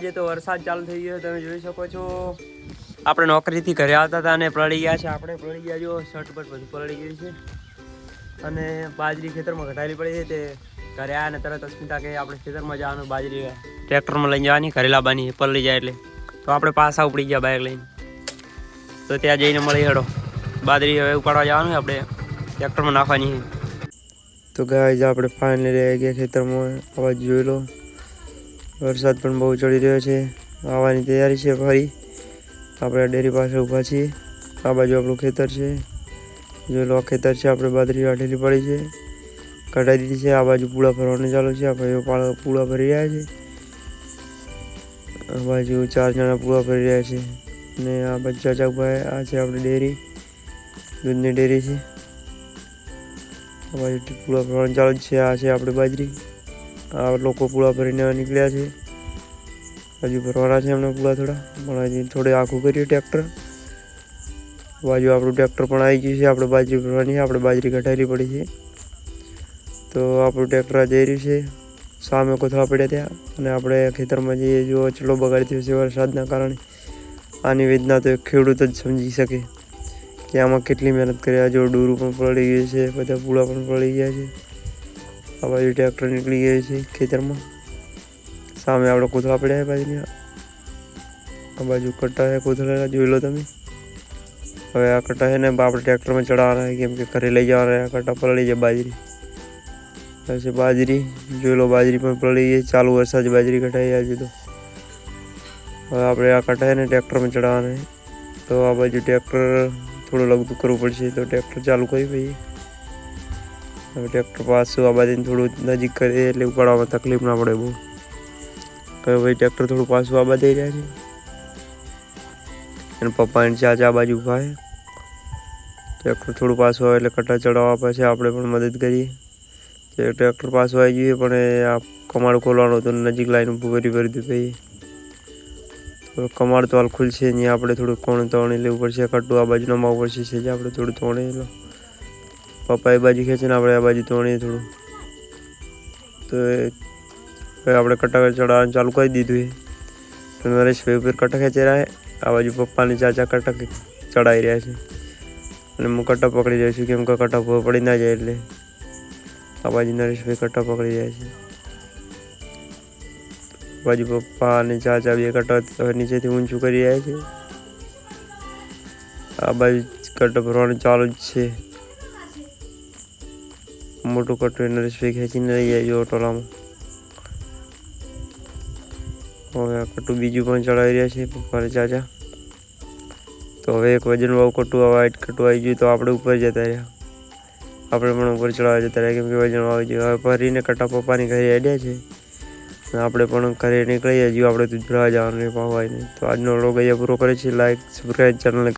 આજે તો વરસાદ ચાલુ થઈ ગયો તમે જોઈ શકો છો. આપણે નોકરીથી ઘરે આવતા હતા અને પલળી ગયા છે. આપણે પલળી ગયા જો, શર્ટ પર બધું પલળી ગયું છે. અને બાજરી ખેતરમાં ઘટાડી પડી છે તે ઘરે આવ્યા ને તરત અસ્મિતા કે આપણે ખેતરમાં જવાનું, બાજરી ટ્રેક્ટરમાં લઈને જવાની ઘરે લાવવાની પલળી જાય એટલે. તો આપણે પાછા ઉપડી ગયા બાઇક લઈને. તો ત્યાં જઈને મળી હેડો. બાજરી હવે ઉપાડવા જવાનું આપણે ટ્રેક્ટરમાં નાખવાની તો ગાય આપણે ફાઇનલી રહી ગયા ખેતરમાં. અવાજ જોઈ લો. વરસાદ પણ બહુ ચડી રહ્યો છે. આવવાની તૈયારી છે ફરી. આપણે ડેરી પાસે ઊભા છીએ. આ બાજુ આપણું ખેતર છે. જો લો ખેતર છે, આપણે બાજરી વાઢેલી પડી છે. કઢાઈ દીધી છે, આ બાજુ પૂળા ભરવાનું ચાલુ છે. આ ભાઈઓ પાળા ભરી રહ્યા છે. આ બાજુ ચાર જણા પૂળા ફરી રહ્યા છે. અને આ બાજુ ચાચા છે. આ છે આપણી ડેરી. દૂધની ડેરી છે. આ બાજુ પૂળા ફરવાનું ચાલુ છે. આ છે આપણી બાજરી. આ લોકો પૂળા ફરીને નીકળ્યા છે. હજુ ભરવાના છે એમને પૂળા થોડા. પણ હજી થોડી આખું કર્યું ટ્રેક્ટર. બાજુ આપણું ટ્રેક્ટર પણ આવી ગયું છે. આપણે બાજરી ભરવાની છે. આપણે બાજરી ઘટાડી પડી છે. તો આપણું ટ્રેક્ટર જઈ રહ્યું છે. સામે કોથળા પડ્યા ત્યાં અને આપણે ખેતરમાં જઈએ જો ચલો બગાડી થયો છે વરસાદના કારણે. આની વેદના તો ખેડૂત જ સમજી શકે કે આમાં કેટલી મહેનત કરી. આ જો ડોરું પણ પડી ગયું છે. બધા પૂળા પણ પડી ગયા છે. આ બાજુ ટ્રેક્ટર નીકળી ગયું છે ખેતરમાં. સામે આપણે કૂતરા પડ્યા બાજુની આ. બાજુ કટા છે કૂતરા જોઈ લો તમે. હવે આ કટા છે ને આપણે ટ્રેક્ટરમાં ચડાવવાના છે કેમ કે ઘરે લઈ જવાના. આ કટ્ટા પલળી જાય બાજરી. પછી બાજરી, જોઈ લો બાજરી પણ પલળી ગઈ, ચાલુ વરસાદ બાજરી કટાઈ આજે તો. હવે આપણે આ કટા છે ને ટ્રેક્ટરમાં ચડાવવાના તો આ બાજુ ટ્રેક્ટર થોડું લગતું કરવું પડશે, તો ટ્રેક્ટર ચાલુ કરી પછી હવે ટ્રેક્ટર પાછું આ બાજુને થોડું નજીક કરીએ એટલે ઉપાડવામાં તકલીફ ના પડે બહુ. હવે ભાઈ ટ્રેક્ટર થોડું પાછું આ બધા રહ્યા છે. અને પપ્પા અને ચાચા આ બાજુ ઊભા ટ્રેક્ટર થોડું પાછું આવે એટલે કટા ચડાવવા પછી આપણે પણ મદદ કરીએ. તે ટ્રેક્ટર પાછું આવી ગયું પણ આ કમાડ ખોલવાનો હતો નજીક લાઈન ઊભું કરી ભરી દીધું ભાઈ કમાડ તો હાલ ખુલશે નહીં, આપણે થોડું કોણ તોણી લેવું પડશે કટું આ બાજુ નમાવું પડશે, છે જે આપણે થોડું તોણી લો પપ્પા એ બાજુ ખેંચે ને આપણે આ બાજુ તોણીએ થોડું. તો આપણે કટક ચડાવવાનું ચાલુ કરી દીધું છે. નરેશભાઈ ઉપર કટ્ટા ખેંચી રહ્યા છે. આ બાજુ પપ્પાને ચાચા કટક ચડાવી રહ્યા છે. અને હું કટક પકડી રહ્યો છું. કેમ કે કટક પડી ના જાય એટલે. આ બાજુ નરેશભાઈ કટક પકડી રહ્યા છે. બાજુ પપ્પા અને ચાચા બે હવે નીચેથી ઊંચું કરી રહ્યા છે. આ બાજુ કટ્ટા ભરવાનું ચાલુ જ છે. મોટું કટ્ટું એ નરેશભાઈ ખેંચીને લઈ જાય છે કટ્ટું બીજું પણ ચડાવી રહ્યા છે પપ્પાને ચાચા. તો હવે એક વજન વાળું કટ્ટું આ વાઇટ કટું આવી ગયું તો આપણે ઉપર જતા રહ્યા. આપણે પણ ઉપર ચડાવવા જતા રહ્યા કેમ કે વજન આવી ગયું હવે ભરીને કટા પપ્પાની ઘરે અડ્યા છે. આપણે પણ ઘરે નીકળીએ હજી આપણે દૂધ ભરવા જવાનું પાવાઈને તો આજનો લોગ અહીંયા પૂરો કરે છે લાઈક સબસ્ક્રાઈબ ચેનલને